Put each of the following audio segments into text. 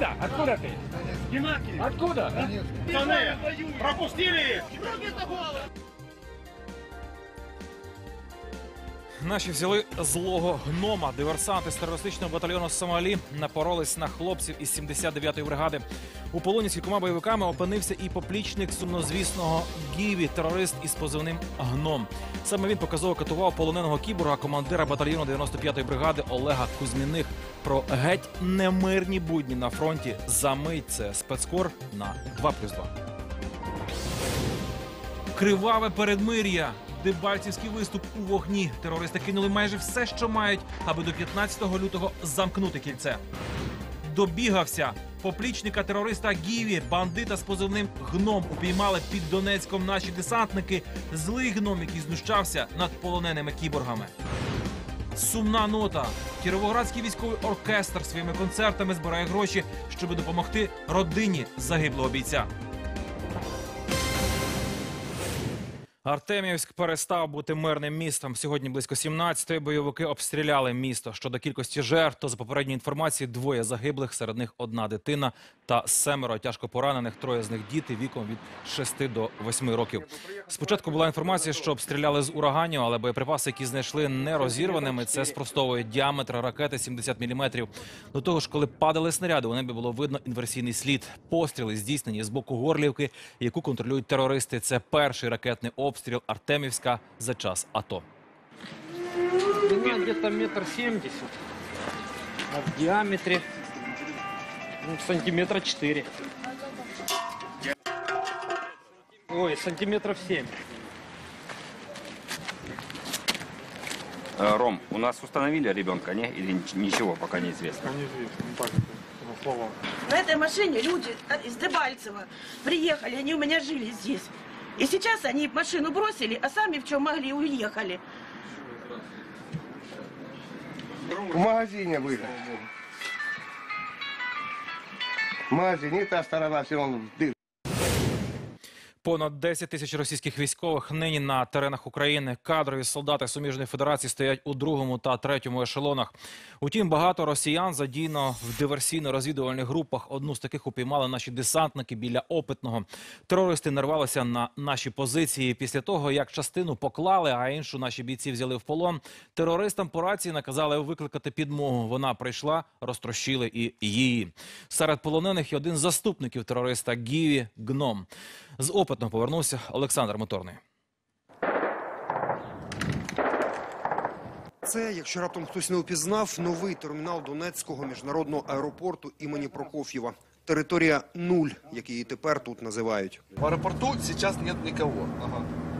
Откуда? Откуда ты? Откуда? Пропустили пропустили! Наші взяли злого гнома. Диверсанти з терористичного батальйону Сомалі напоролись на хлопців із 79-ї бригади. У полоні з кількома бойовиками опинився і поплічник сумнозвісного Гіві, терорист із позивним Гном. Саме він показово катував полоненого кіборга, командира батальйону 95-ї бригади Олега Кузьміних. Про геть немирні будні на фронті. Замить це спецкор на 2+,2. Криваве передмир'я. Дебальцівський виступ у вогні. Терористи кинули майже все, що мають, аби до 15 лютого замкнути кільце. Добігався. Поплічника терориста Гіві, бандита з позивним гном, упіймали під Донецьком наші десантники. Злий гном, який знущався над полоненими кіборгами. Сумна нота. Кіровоградський військовий оркестр своїми концертами збирає гроші, щоб допомогти родині загиблого бійця. Артемівськ перестав бути мирним містом. Сьогодні близько 17-ї бойовики обстріляли місто. Щодо кількості жертв, то за попередньою інформацією двоє загиблих, серед них одна дитина та семеро тяжко поранених. Троє з них діти віком від 6 до 8 років. Спочатку була інформація, що обстріляли з ураганів, але боєприпаси, які знайшли не розірваними, це спростовує діаметр ракети 70 мм. До того ж, коли падали снаряди, у небі було видно інверсійний слід. Постріли здійснені з боку Горлівки, яку контролюють терористи. Це перший ракетний обстріл Артемівська за час АТО. Где-то метр семьдесят, а в диаметре ну, сантиметра четыре. Ой, сантиметров семь. Э, Ром, у нас установили ребенка, не? Или нич- ничего пока неизвестно? На этой машине люди из Дебальцева приехали, они у меня жили здесь. И сейчас они машину бросили, а сами в чем могли уехали. В магазине были. В магазине та сторона все равно дыр. Понад 10 тисяч російських військових нині на теренах України. Кадрові солдати суміжної федерації стоять у другому та третьому ешелонах. Утім, багато росіян задійно в диверсійно-розвідувальних групах. Одну з таких упіймали наші десантники біля опитного. Терористи нарвалися на наші позиції. Після того, як частину поклали, а іншу наші бійці взяли в полон. Терористам по рації наказали викликати підмогу. Вона прийшла, розтрощили і її. Серед полонених і один заступників терориста Гіві Гном. З опитного повернувся Олександр Моторний. Це, якщо раптом хтось не упізнав, новий термінал Донецького міжнародного аеропорту імені Прокоф'єва. Територія нуль, як її тепер тут називають. В аэропорту сейчас нет никого.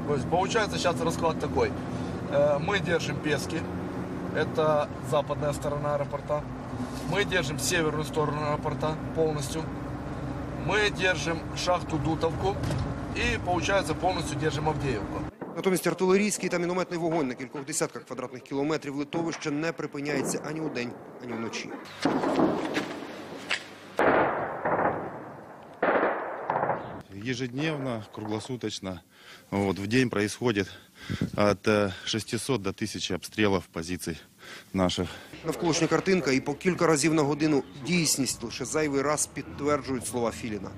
То есть получается сейчас расклад такой. Э, Мы держим Пески, это западная сторона аэропорта. Мы держим северную сторону аэропорта полностью. Мы держим шахту Дутовку и получается полностью держим Авдеевку. Натомість артилерійський та мінометний вогонь на кількох десятках квадратних кілометрів литовища не припиняється ані удень, ані вночі. Ежедневно, круглосуточно, вот, в день происходит от э, 600 до 1000 обстрелов позиций наших. Навколишня картинка і по кілька разів на годину дійсність лише зайвий раз підтверджують слова Філіна.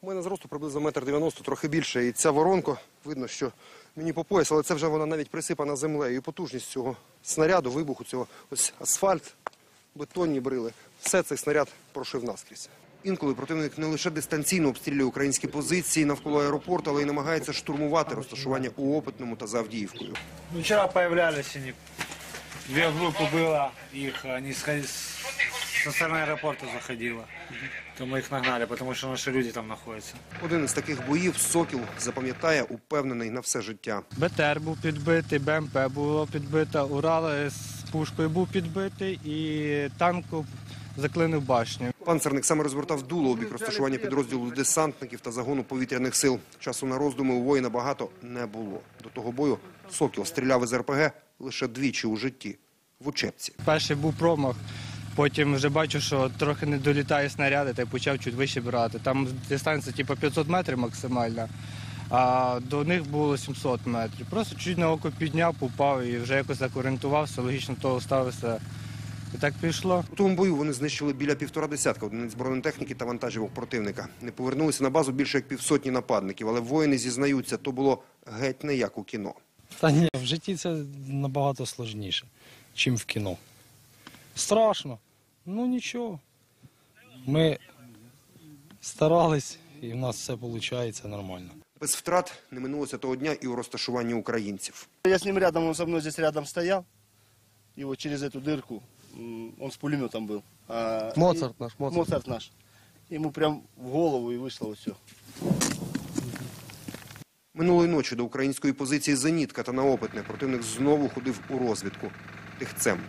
У мене зросту приблизно метр дев'яносто, трохи більше. І ця воронка, видно, що мені по пояс, але це вже вона навіть присипана землею. І потужність цього снаряду, вибуху цього ось асфальт, бетонні брили. Все цей снаряд прошив наскрізь. Інколи противник не лише дистанційно обстрілює українські позиції навколо аеропорту, але й намагається штурмувати розташування у опитному та за Авдіївкою. Ну, Вчера появлялись они. Две группы было, их они сходи- со стороны аэропорта заходило. То мы их нагнали, потому что наши люди там находятся. Один із таких боїв Сокіл запам'ятає, упевнений на все життя. БТР був підбитий, БМП було підбито, Урал з пушкою був підбитий і танку заклинив башню. Панцерник саме розвертав дуло у бік розташування підрозділу десантників та загону повітряних сил. Часу на роздуми у воїна багато не було. До того бою Сокіл стріляв із РПГ лише двічі у житті в учебці. Перший був промах Потім вже бачу, що трохи не долітає снаряди, та й почав чуть вище брати. Там дистанція типу 500 метрів максимальна, а до них було 700 метрів. Просто чуть на око підняв, попав і вже якось так орієнтувався, логічно того ставився. І так пішло. У тому бою вони знищили біля півтора десятка одиниць бронетехніки та вантажівок противника. Не повернулися на базу більше як півсотні нападників, але воїни зізнаються, то було геть не як у кіно. Та ні, в житті це набагато складніше, ніж в кіно. Страшно. Ну нічого. Ми старались, і в нас все виходить нормально. Без втрат не минулося того дня і у розташуванні українців. Я с ним рядом, он со мной здесь рядом стоял. И вот через эту дырку, м, он с пулеметом был. А, Моцарт и- наш, Моцарт. Моцарт наш. Ему прям в голову и вышло вот все. Минулої ночі до української позиції «Зенітка» та «Наопитне» противник знову ходив у розвідку тихцем.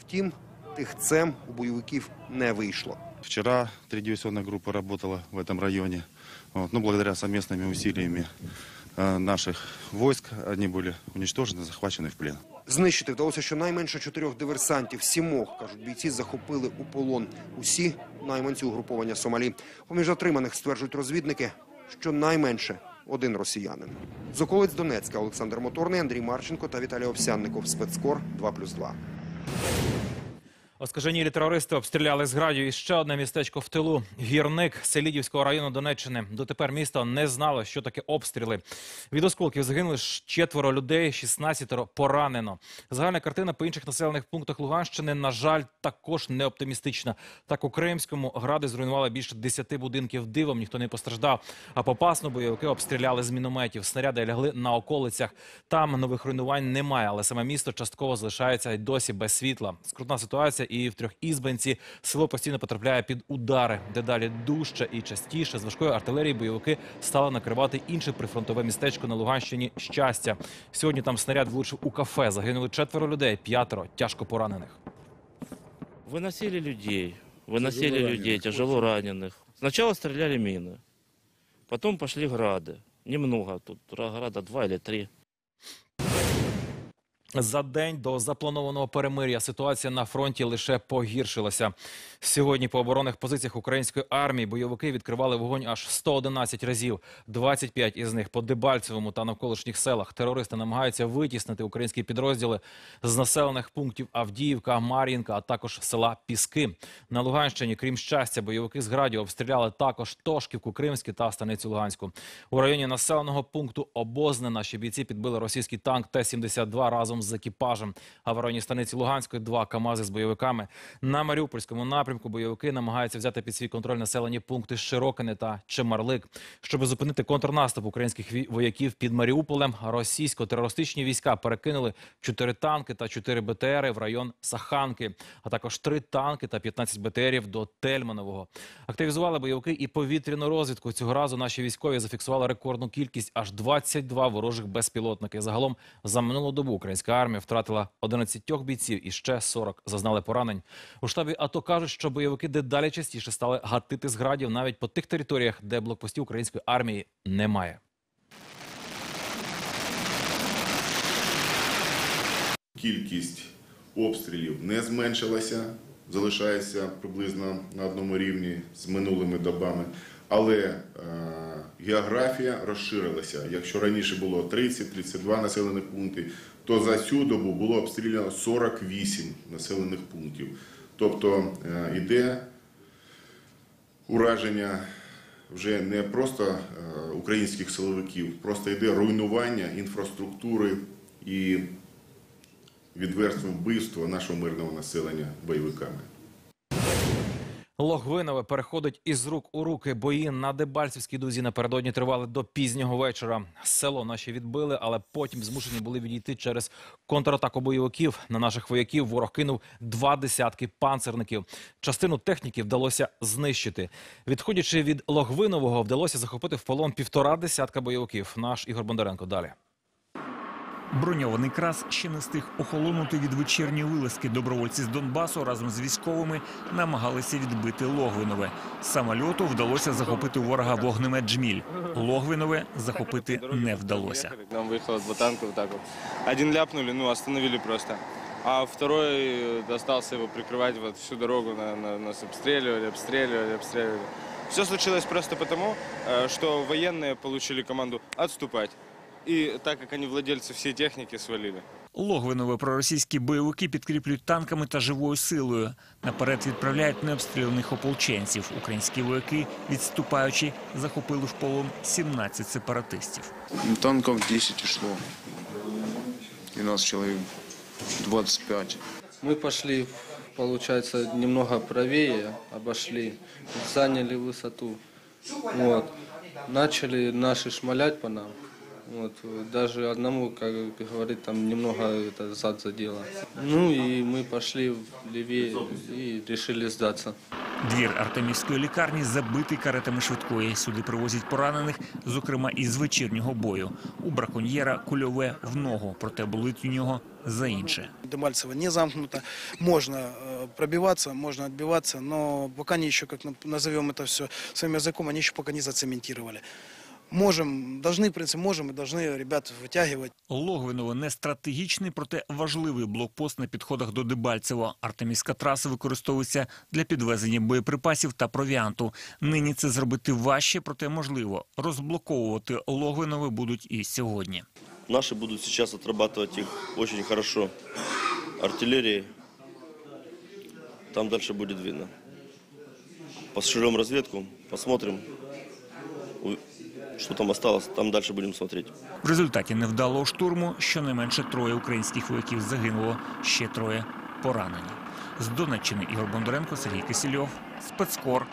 Втім, тихцем у бойовиків не вийшло. Вчера три диверсионных группы работала в этом районе. Вот. Ну, благодаря совместными усилиями э, наших войск они были уничтожены, захвачены в плен. Знищити вдалося щонайменше чотирьох диверсантів. Сімох, кажуть, бійці захопили у полон. Усі найманці угруповання Сомалі. Поміж затриманих стверджують розвідники, що найменше один росіянин. З околиць Донецька Олександр Моторний, Андрій Марченко та Віталій Овсянников. Спецкор 2+,2. Оскаженілі терористи обстріляли з градів і ще одне містечко в тилу. Гірник Селідівського району Донеччини. Дотепер місто не знало, що таке обстріли. Від осколків загинули четверо людей, 16 поранено. Загальна картина по інших населених пунктах Луганщини, на жаль, також не оптимістична. Так у Кримському гради зруйнували більше 10 будинків. Дивом ніхто не постраждав. А попасно бойовики обстріляли з мінометів. Снаряди лягли на околицях. Там нових руйнувань немає, але саме місто частково залишається й досі без світла. Скрутна ситуація і в трьохізбенці. Село постійно потрапляє під удари. Дедалі дужче і частіше з важкої артилерії бойовики стали накривати інше прифронтове містечко на Луганщині. Щастя. Сьогодні там снаряд влучив у кафе. Загинули четверо людей, п'ятеро тяжко поранених. Выносили людей, выносили людей, тяжело раненых. Сначала стреляли мины, потом пошли грады. Немного, тут града два или три. За день до запланованого перемир'я ситуація на фронті лише погіршилася. Сьогодні по оборонних позиціях української армії бойовики відкривали вогонь аж 111 разів. 25 із них по Дебальцевому та навколишніх селах. Терористи намагаються витіснити українські підрозділи з населених пунктів Авдіївка, Мар'їнка, а також села Піски. На Луганщині, крім щастя, бойовики з градів обстріляли також Тошківку, Кримське та Станицю Луганську. У районі населеного пункту Обозне наші бійці підбили російський танк Т-72 разом з екіпажем. А станиці Луганської два КАМАЗи з бойовиками. На Маріупольському напрямку бойовики намагаються взяти під свій контроль населені пункти Широкине та Чемарлик. Щоб зупинити контрнаступ українських вояків під Маріуполем, російсько-терористичні війська перекинули чотири танки та чотири БТРи в район Саханки, а також три танки та 15 БТРів до Тельманового. Активізували бойовики і повітряну розвідку. Цього разу наші військові зафіксували рекордну кількість аж 22 ворожих безпілотники. Загалом за минулу добу українська армія втратила 11 бійців і ще 40 зазнали поранень. У штабі АТО кажуть, що бойовики дедалі частіше стали гатити з градів навіть по тих територіях, де блокпостів української армії немає. Кількість обстрілів не зменшилася, залишається приблизно на одному рівні з минулими добами. Але е, географія розширилася. Якщо раніше було 30-32 населених пункти, то за цю добу було обстріляно 48 населених пунктів. Тобто е, йде ураження вже не просто е, українських силовиків, просто йде руйнування інфраструктури і відверстне вбивство нашого мирного населення бойовиками. Логвинове переходить із рук у руки. Бої на Дебальцівській дузі напередодні тривали до пізнього вечора. Село наші відбили, але потім змушені були відійти через контратаку бойовиків. На наших вояків ворог кинув два десятки панцерників. Частину техніки вдалося знищити. Відходячи від Логвинового, вдалося захопити в полон півтора десятка бойовиків. Наш Ігор Бондаренко далі. Броньований крас ще не встиг охолонути від вечірньої вилазки. Добровольці з Донбасу разом з військовими намагалися відбити Логвинове. З самольоту вдалося захопити у ворога вогнемет «Джміль». Логвинове захопити не вдалося. К нам выехало два танка вот так вот. Один ляпнули, ну, остановили просто. а второй достался его прикрывать вот всю дорогу. На- на- Нас обстреливали, обстреливали, обстреливали. Все случилось просто потому, э, что военные получили команду отступать. И так как они владельцы всей техники, свалили. Логвинове проросійські бойовики підкріплюють танками та живою силою. Наперед відправляють необстріляних ополченців. Українські вояки, відступаючи, захопили в полон 17 сепаратистів. Танков 10 ушло. И нас человек 25. Мы пошли, получается, немного правее, обошли, заняли высоту. Вот. Начали наши шмалять по нам. Вот. Даже одному, как говорит, там немного это зад задело. Ну и мы пошли левее и решили сдаться. Двір Артемівської лікарні забитий каретами швидкої. Сюди привозять поранених, зокрема із вечірнього бою. У браконьєра кульове в ногу, проте болить у нього за інше. Дебальцево не замкнуто. Можно э, пробиваться, можно отбиваться, но пока они еще, как на- назовем это все своим языком, они еще пока не зацементировали. Можем, должны, в принципе, можем и должны ребят вытягивать. Логвиново не стратегічний, проте важливий блокпост на підходах до Дебальцево. Артемівська траса використовується для підвезення боєприпасів та провіанту. Нині це зробити важче, проте можливо. Розблоковувати Логвинове будуть і сьогодні. Наши будут сейчас отрабатывать их очень хорошо. Артиллерией. Там дальше будет видно. Поширем разведку, посмотрим, что там осталось. Там далі будемо дивитися. В результаті невдалого штурму щонайменше троє українських вояків загинуло, ще троє поранені. З Донеччини Ігор Бондаренко, Сергій Кисельов, спецкор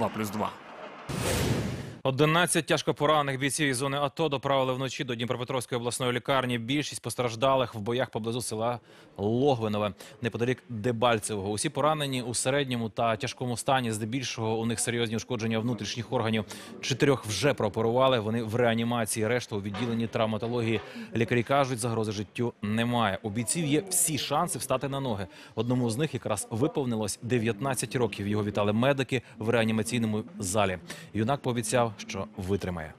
2+,2. 11 тяжко поранених бійців із зони АТО доправили вночі до Дніпропетровської обласної лікарні. Більшість постраждалих в боях поблизу села Логвинове, неподалік Дебальцевого. Усі поранені у середньому та тяжкому стані. Здебільшого у них серйозні ушкодження внутрішніх органів. Чотирьох вже прооперували. Вони в реанімації. Решта у відділенні травматології. Лікарі кажуть, загрози життю немає. У бійців є всі шанси встати на ноги. Одному з них якраз виповнилось 19 років. Його вітали медики в реанімаційному залі. Юнак пообіцяв, що витримає.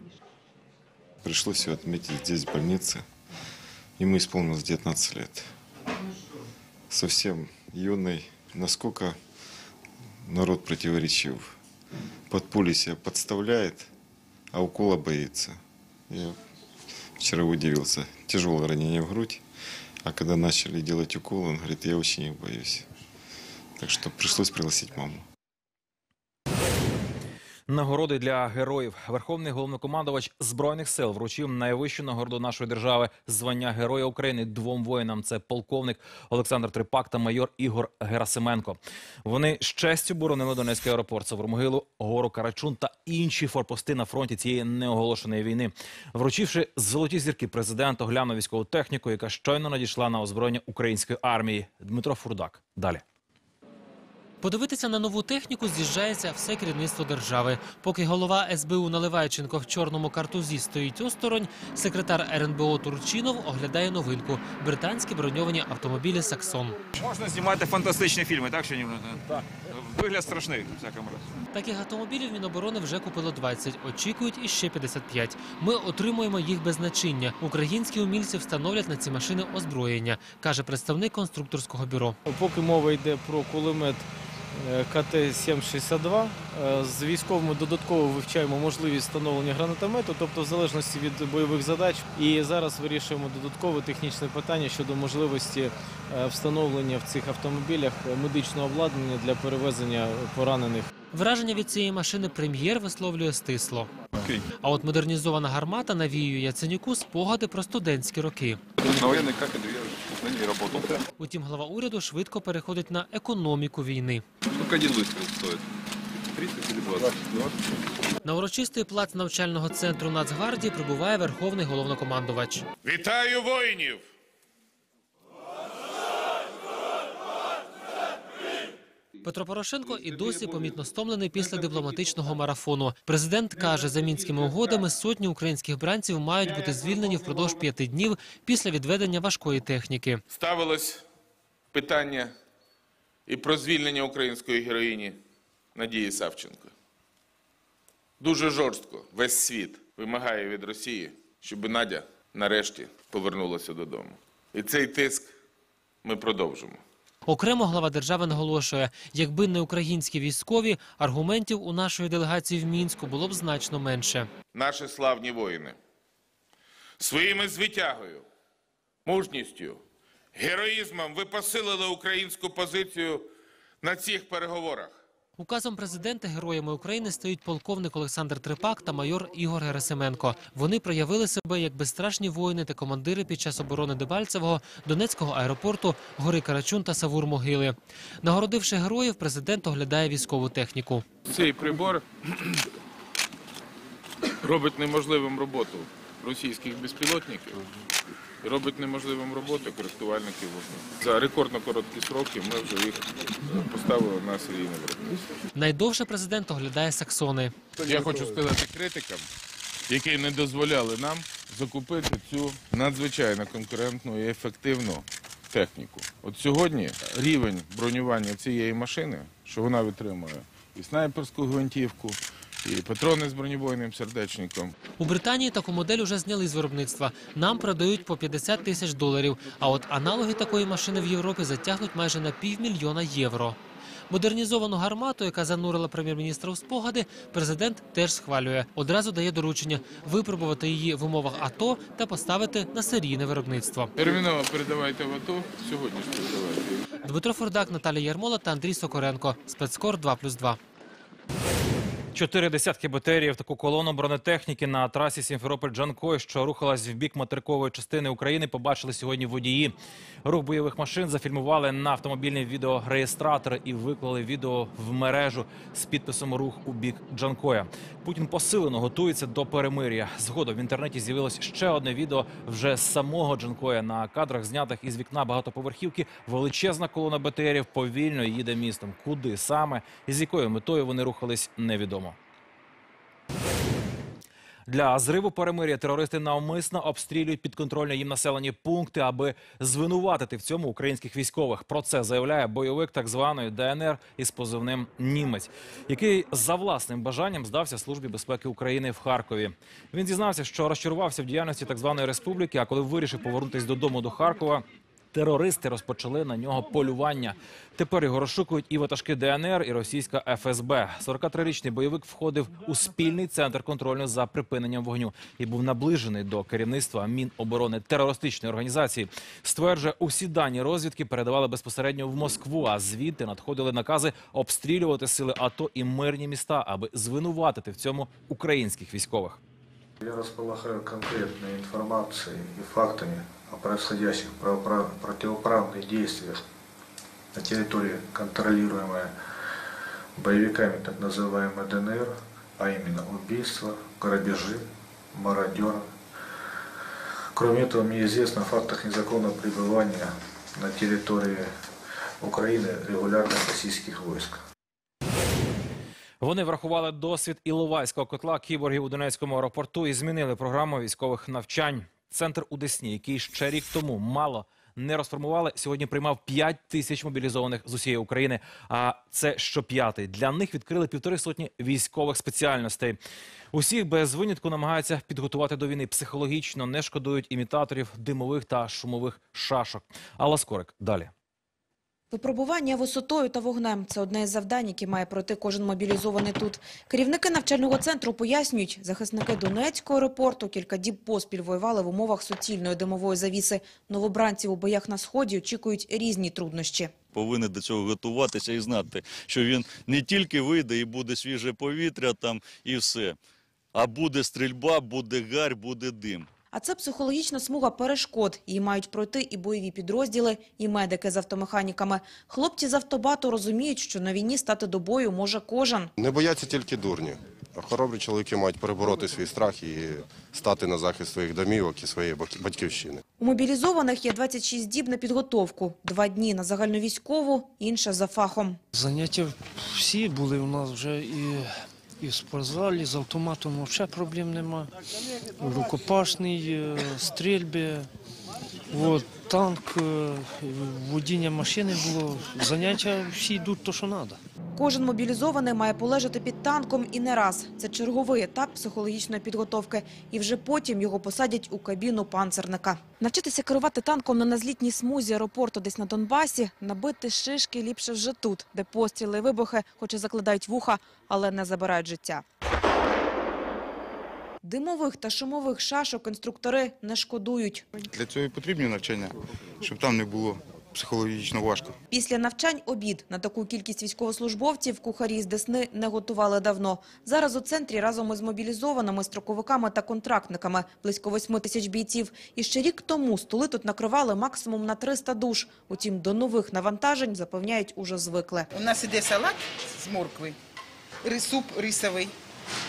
Пришлось ее отметить здесь, в больнице. Ему исполнилось 19 лет. Совсем юный. Насколько народ противоречив. Под пули себя подставляет, а укола боится. Я вчера удивился. Тяжелое ранение в грудь. А когда начали делать укол, он говорит, я очень их боюсь. Так что пришлось пригласить маму. Нагороди для героїв. Верховний головнокомандувач збройних сил вручив найвищу нагороду нашої держави звання Героя України двом воїнам. Це полковник Олександр Трипак та майор Ігор Герасименко. Вони з честю боронили Донецький аеропорт, Савромогилу, гору Карачун та інші форпости на фронті цієї неоголошеної війни. Вручивши золоті зірки, президент оглянув військову техніку, яка щойно надійшла на озброєння української армії. Дмитро Фурдак. Далі. Подивитися на нову техніку з'їжджається все керівництво держави. Поки голова СБУ Наливайченко в чорному картузі стоїть осторонь, секретар РНБО Турчинов оглядає новинку – британські броньовані автомобілі «Саксон». Можна знімати фантастичні фільми, так що ні? Так. Вигляд страшний всякому разі. Таких автомобілів Міноборони вже купило 20, очікують іще 55. Ми отримуємо їх без значення. Українські умільці встановлять на ці машини озброєння, каже представник конструкторського бюро. Поки мова йде про кулемет КТ-762, е, з військовими додатково вивчаємо можливість встановлення гранатомету, тобто в залежності від бойових задач. І зараз вирішуємо додаткове технічне питання щодо можливості е, встановлення в цих автомобілях медичного обладнання для перевезення поранених. Враження від цієї машини прем'єр висловлює стисло. А от модернізована гармата навіює Яценюку спогади про студентські роки. На ней работал. Утім, глава уряду швидко переходить на економіку війни. Только один вистріл стоїть. 30 или 20? 20. На урочистий плац навчального центру Нацгвардії прибуває верховний головнокомандувач. Вітаю воїнів! Петро Порошенко і досі помітно стомлений після дипломатичного марафону. Президент каже, за мінськими угодами сотні українських бранців мають бути звільнені впродовж п'яти днів після відведення важкої техніки. Ставилось питання і про звільнення української героїні Надії Савченко. Дуже жорстко весь світ вимагає від Росії, щоб Надя нарешті повернулася додому. І цей тиск ми продовжимо. Окремо глава держави наголошує, якби не українські військові, аргументів у нашої делегації в Мінську було б значно менше. Наші славні воїни своїми звитягою, мужністю, героїзмом ви посилили українську позицію на цих переговорах. Указом президента героями України стають полковник Олександр Трипак та майор Ігор Герасименко. Вони проявили себе як безстрашні воїни та командири під час оборони Дебальцевого, Донецького аеропорту, гори Карачун та Савур Могили. Нагородивши героїв, президент оглядає військову техніку. Цей прибор робить неможливим роботу російських безпілотників і робить неможливим роботу користувальників вогню. За рекордно короткі сроки ми вже їх поставили на серійне виробництво. Найдовше президент оглядає саксони. Я хочу сказати критикам, які не дозволяли нам закупити цю надзвичайно конкурентну і ефективну техніку. От сьогодні рівень бронювання цієї машини, що вона витримує і снайперську гвинтівку, і патрони з бронебойним сердечником. У Британії таку модель уже зняли з виробництва. Нам продають по 50 тисяч доларів. А от аналоги такої машини в Європі затягнуть майже на півмільйона євро. Модернізовану гармату, яка занурила прем'єр-міністра у спогади, президент теж схвалює. Одразу дає доручення випробувати її в умовах АТО та поставити на серійне виробництво. Терміново передавайте в АТО, сьогодні ж передавайте. Дмитро Фурдак, Наталія Ярмола та Андрій Сокоренко. Спецкор 2+,2. Чотири десятки БТРів таку колону бронетехніки на трасі Сімферополь-Джанкой, що рухалась в бік материкової частини України, побачили сьогодні водії. Рух бойових машин зафільмували на автомобільний відеореєстратор і виклали відео в мережу з підписом «Рух у бік Джанкоя». Путін посилено готується до перемир'я. Згодом в інтернеті з'явилось ще одне відео вже з самого Джанкоя. На кадрах, знятих із вікна багатоповерхівки, величезна колона БТРів повільно їде містом. Куди саме і з якою метою вони рухались, невідомо. Для зриву перемир'я терористи навмисно обстрілюють підконтрольні їм населені пункти, аби звинуватити в цьому українських військових. Про це заявляє бойовик так званої ДНР із позивним Німець, який за власним бажанням здався службі безпеки України в Харкові. Він зізнався, що розчарувався в діяльності так званої республіки. А коли вирішив повернутися додому до Харкова. Терористи розпочали на нього полювання. Тепер його розшукують і ватажки ДНР, і російська ФСБ. 43-річний бойовик входив у спільний центр контролю за припиненням вогню і був наближений до керівництва Міноборони терористичної організації. Стверджує, усі дані розвідки передавали безпосередньо в Москву, а звідти надходили накази обстрілювати сили АТО і мирні міста, аби звинуватити в цьому українських військових. Я располагаю конкретной информацией и фактами о происходящих правопра- противоправных действиях на территории, контролируемой боевиками так называемой ДНР, а именно убийства, грабежи, мародеры. Кроме этого, мне известно о фактах незаконного пребывания на территории Украины регулярных российских войск. Вони врахували досвід Іловайського котла кіборгів у Донецькому аеропорту і змінили програму військових навчань. Центр у Десні, який ще рік тому мало не розформували, сьогодні приймав 5 тисяч мобілізованих з усієї України. А це щоп'ятий. Для них відкрили півтори сотні військових спеціальностей. Усіх без винятку намагаються підготувати до війни психологічно, не шкодують імітаторів димових та шумових шашок. Алла Скорик далі. Випробування висотою та вогнем – це одне із завдань, які має пройти кожен мобілізований тут. Керівники навчального центру пояснюють, захисники Донецького аеропорту кілька діб поспіль воювали в умовах суцільної димової завіси. Новобранців у боях на Сході очікують різні труднощі. повинен до цього готуватися і знати, що він не тільки вийде і буде свіже повітря там і все, а буде стрільба, буде гарь, буде дим. А це психологічна смуга перешкод. Її мають пройти і бойові підрозділи, і медики з автомеханіками. Хлопці з автобату розуміють, що на війні стати до бою може кожен. Не бояться тільки дурні. А хоробрі чоловіки мають перебороти свій страх і стати на захист своїх домівок і своєї батьківщини. У мобілізованих є 26 діб на підготовку. Два дні на загальновійськову, інша за фахом. Заняття всі були у нас вже і, і в спортзалі, з автоматом взагалі проблем нема. Рукопашний, е, стрільби, от, танк, е, водіння машини було. Заняття всі йдуть то, що треба. кожен мобілізований має полежати під танком і не раз. Це черговий етап психологічної підготовки. І вже потім його посадять у кабіну панцерника. Навчитися керувати танком на незлітній смузі аеропорту десь на Донбасі, набити шишки ліпше вже тут, де постріли вибухи, хоч і закладають вуха, але не забирають життя. Димових та шумових шашок інструктори не шкодують. Для цього і потрібні навчання, щоб там не було психологічно важко. Після навчань обід на таку кількість військовослужбовців кухарі з Десни не готували давно. Зараз у центрі разом із мобілізованими строковиками та контрактниками близько 8 тисяч бійців. І ще рік тому столи тут накривали максимум на 300 душ. Утім, до нових навантажень запевняють уже звикли. У нас іде салат з моркви, рисуп рисовий,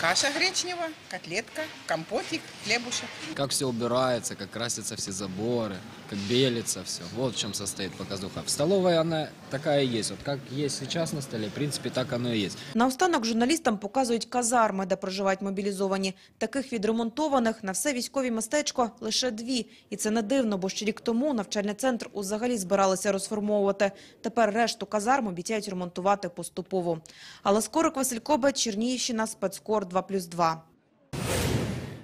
каша гречнева, котлетка, компотик, хлебушек. Как все убирается, как красятся все заборы, как белится все. Вот в чем состоит показуха. В столовой она такая и есть. Вот как есть сейчас на столе, в принципе, так оно и есть. Наостанок журналістам показують казарми, де проживають мобілізовані. Таких відремонтованих на все військові містечко лише дві. І це не дивно, бо ще рік тому навчальний центр узагалі збиралися розформовувати. Тепер решту казарм обіцяють ремонтувати поступово. Але Скорик Василь Кобець, Чернігівщина, спецкор 2+,2.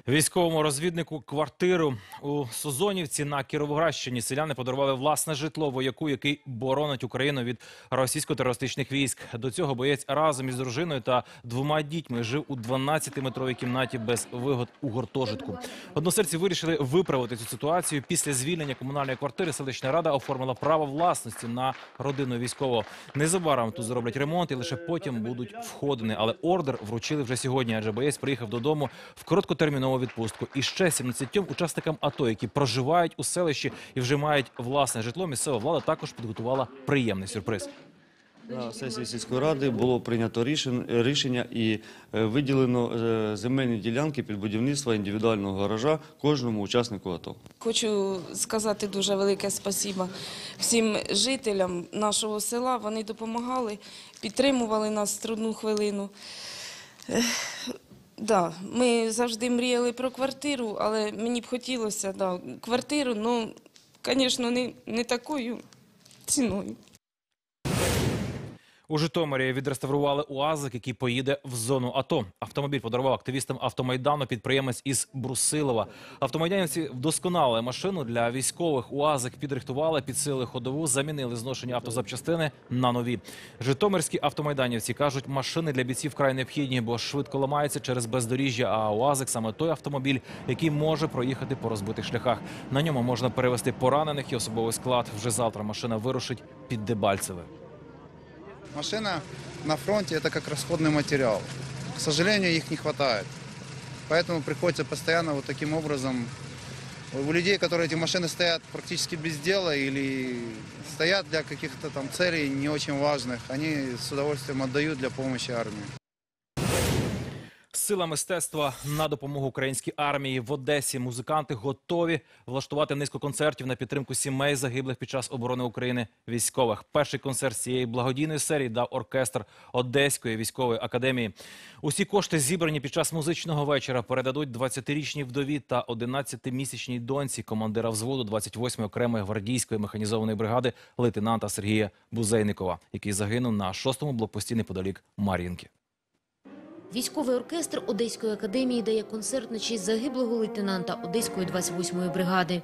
Військовому розвіднику квартиру у Созонівці на Кіровоградщині селяни подарували власне житло вояку, який боронить Україну від російсько-терористичних військ. До цього боєць разом із дружиною та двома дітьми жив у 12-метровій кімнаті без вигод у гуртожитку. Односельці вирішили виправити цю ситуацію. Після звільнення комунальної квартири селищна рада оформила право власності на родину військового. Незабаром тут зроблять ремонт і лише потім будуть входини. Але ордер вручили вже сьогодні, адже боєць приїхав додому в відпустку. І ще 17 учасникам АТО, які проживають у селищі і вже мають власне житло. Місцева влада також підготувала приємний сюрприз. На сесії сільської ради було прийнято рішення і е, виділено е, земельні ділянки під будівництво індивідуального гаража кожному учаснику АТО. Хочу сказати дуже велике спасіба всім жителям нашого села. Вони допомагали, підтримували нас в трудну хвилину. Да, ми завжди мріяли про квартиру, але мені б хотілося да, квартиру, ну, звісно, не, не такою ціною. У Житомирі відреставрували УАЗик, який поїде в зону АТО. Автомобіль подарував активістам автомайдану підприємець із Брусилова. Автомайданівці вдосконалили машину для військових. УАЗик підрихтували, підсилили ходову, замінили зношені автозапчастини на нові. Житомирські автомайданівці кажуть, машини для бійців вкрай необхідні, бо швидко ламаються через бездоріжжя. А УАЗик саме той автомобіль, який може проїхати по розбитих шляхах. На ньому можна перевезти поранених і особовий склад. Вже завтра машина вирушить під Дебальцеве. Машина на фронте это как расходный материал. К сожалению, их не хватает. Поэтому приходится постоянно вот таким образом... У людей, которые эти машины стоят практически без дела или стоят для каких-то там целей не очень важных, они с удовольствием отдают для помощи армии. Сила мистецтва на допомогу українській армії в Одесі. Музиканти готові влаштувати низку концертів на підтримку сімей загиблих під час оборони України військових. Перший концерт цієї благодійної серії дав оркестр Одеської військової академії. Усі кошти зібрані під час музичного вечора. Передадуть 20-річній вдові та 11-місячній доньці командира взводу 28-ї окремої гвардійської механізованої бригади лейтенанта Сергія Бузейникова, який загинув на шостому блокпості неподалік Мар'їнки. Військовий оркестр Одеської академії дає концерт на честь загиблого лейтенанта Одеської 28-ї бригади.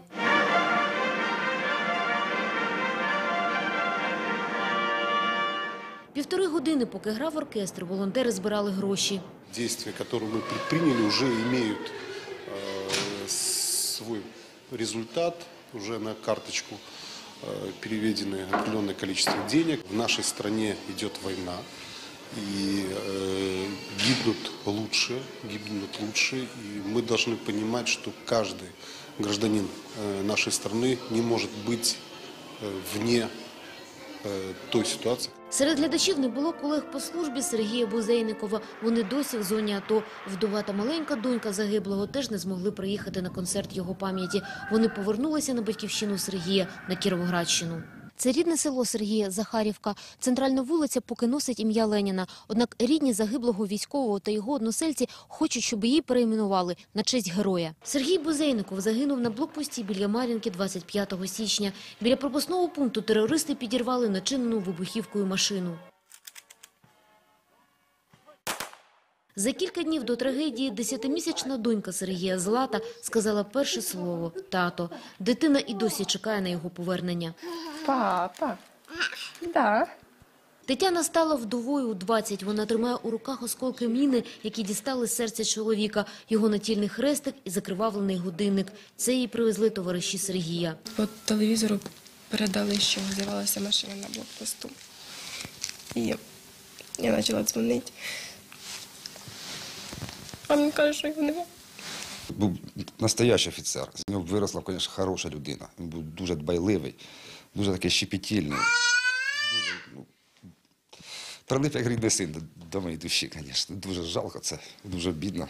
Півтори години, поки грав оркестр, волонтери збирали гроші. действия, которые мы предприняли, уже имеют э, свой результат, уже на карточку э, переведены определенное количество денег. В нашей стране идет война, и э, гибнут лучше, гибнут лучше, и мы должны понимать, что каждый гражданин э, нашей страны не может быть э, вне э, той ситуации, Серед глядачів не було колег по службі Сергія Бузейникова. Вони досі в зоні АТО. Вдова та маленька донька загиблого теж не змогли приїхати на концерт його пам'яті. Вони повернулися на батьківщину Сергія на Кіровоградщину. Це рідне село Сергія Захарівка. Центральна вулиця поки носить ім'я Леніна. Однак рідні загиблого військового та його односельці хочуть, щоб її перейменували на честь героя. Сергій Бузейников загинув на блокпості біля Мар'їнки 25 січня. Біля пропускного пункту терористи підірвали начинену вибухівкою машину. За кілька днів до трагедії десятимісячна донька Сергія Злата сказала перше слово «тато». Дитина і досі чекає на його повернення. Папа. Да. Тетяна стала вдовою у 20. Вона тримає у руках осколки міни, які дістали з серця чоловіка, його натільний хрестик і закривавлений годинник. Це їй привезли товариші Сергія. По телевізору передали, що з'явилася машина на блокпосту. І я почала дзвонити. А він каже, що його немає. Був настоящий офіцер. З нього виросла, звісно, хороша людина. Він був дуже дбайливий, дуже такий щепетільний. Дуже, ну, прилип як рідний син до моєї душі, звісно. Дуже жалко це, дуже бідно,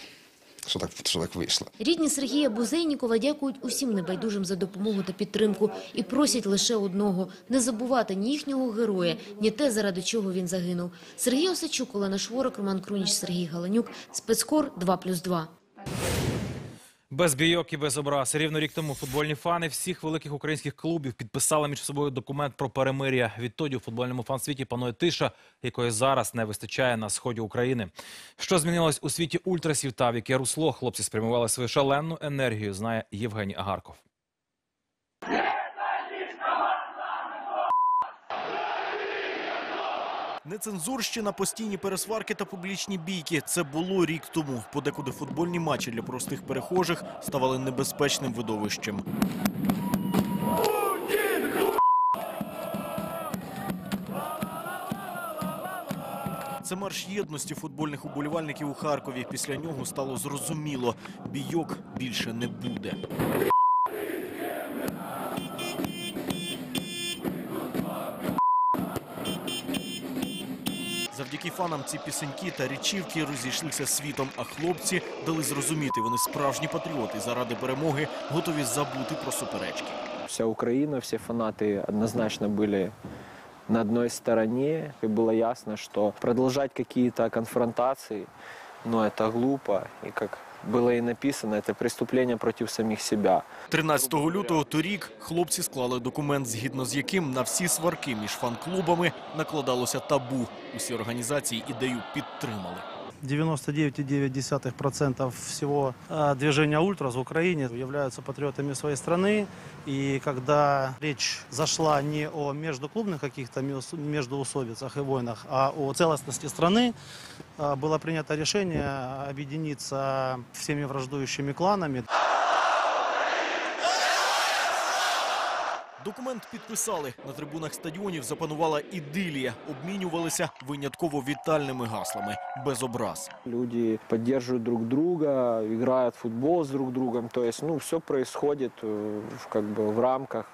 що так, що так вийшло. Рідні Сергія Бузейнікова дякують усім небайдужим за допомогу та підтримку і просять лише одного – не забувати ні їхнього героя, ні те, заради чого він загинув. Сергій Осачук, Олена Шворок, Роман Круніч, Сергій Галанюк. Спецкор 2+,2. Без бійок і без образ. Рівно рік тому футбольні фани всіх великих українських клубів підписали між собою документ про перемир'я. Відтоді у футбольному фан-світі панує тиша, якої зараз не вистачає на сході України. Що змінилось у світі ультрасів та в яке русло хлопці спрямували свою шалену енергію, знає Євгеній Агарков. Нецензурщина, постійні пересварки та публічні бійки. Це було рік тому. Подекуди футбольні матчі для простих перехожих ставали небезпечним видовищем. Це марш єдності футбольних уболівальників у Харкові. Після нього стало зрозуміло, бійок більше не буде. Завдяки фанам ці пісеньки та річівки розійшлися світом, а хлопці дали зрозуміти, вони справжні патріоти заради перемоги готові забути про суперечки. Вся Украина, все фанаты однозначно были на одной стороне. И было ясно, что продолжать какие-то конфронтации, ну, это глупо. И как было і написано, це преступлення проти самих себе. 13 лютого торік хлопці склали документ, згідно з яким на всі сварки між фан-клубами накладалося табу. Усі організації ідею підтримали. 99,9% всего э, движения «Ультрас» в Украине являются патриотами своей страны. И когда речь зашла не о междуклубных каких-то меус- междуусобицах и войнах, а о целостности страны, э, было принято решение объединиться всеми враждующими кланами. Документ підписали. На трибунах стадіонів запанувала ідилія. Обмінювалися винятково вітальними гаслами. Без образ. Люди підтримують друг друга, грають в футбол з друг другом. То есть, ну, все происходит э, в- как бы в рамках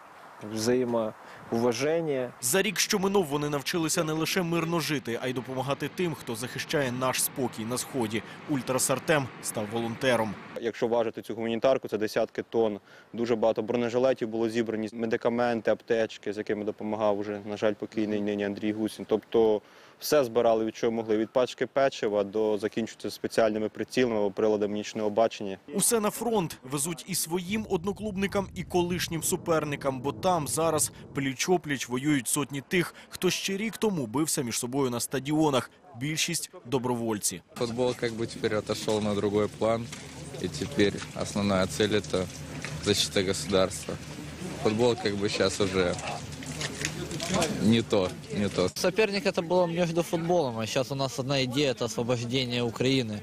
взаимоуважения. За рік, що минув, вони навчилися не лише мирно жити, а й допомагати тим, хто захищає наш спокій на сході. Ультрас Артем став волонтером. Якщо важити цю гуманітарку, це десятки тонн. Дуже багато бронежилетів було зібрані, медикаменти, аптечки, з якими допомагав уже, на жаль, покійний нині Андрій Гусін. Тобто все збирали від чого могли, від пачки печива до закінчується спеціальними прицілами або приладами нічного бачення. Усе на фронт везуть і своїм одноклубникам, і колишнім суперникам, бо там зараз пліч-опліч воюють сотні тих, хто ще рік тому бився між собою на стадіонах. Більшість добровольці. Футбол как бы теперь отошел на другой план, и теперь основная цель это защита государства. Футбол как бы сейчас уже не то, не то. Соперник это было между футболом, а сейчас у нас одна идея – это освобождение Украины.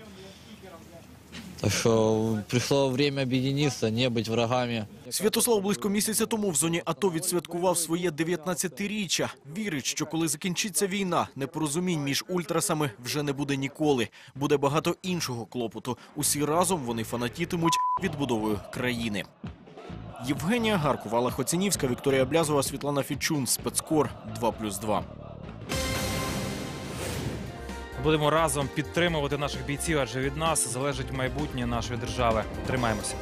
Так что пришло время объединиться, не быть врагами. Святослав близько місяця тому в зоні АТО відсвяткував своє 19-річчя. Вірить, що коли закінчиться війна, непорозумінь між ультрасами вже не буде ніколи. Буде багато іншого клопоту. Усі разом вони фанатітимуть відбудовою країни. Євгенія Гаркова, Алла Хоцінівська, Вікторія Блязова, Світлана Фічун, Спецкор 2+,2. Будемо разом підтримувати наших бійців, адже від нас залежить майбутнє нашої держави. Тримаємося.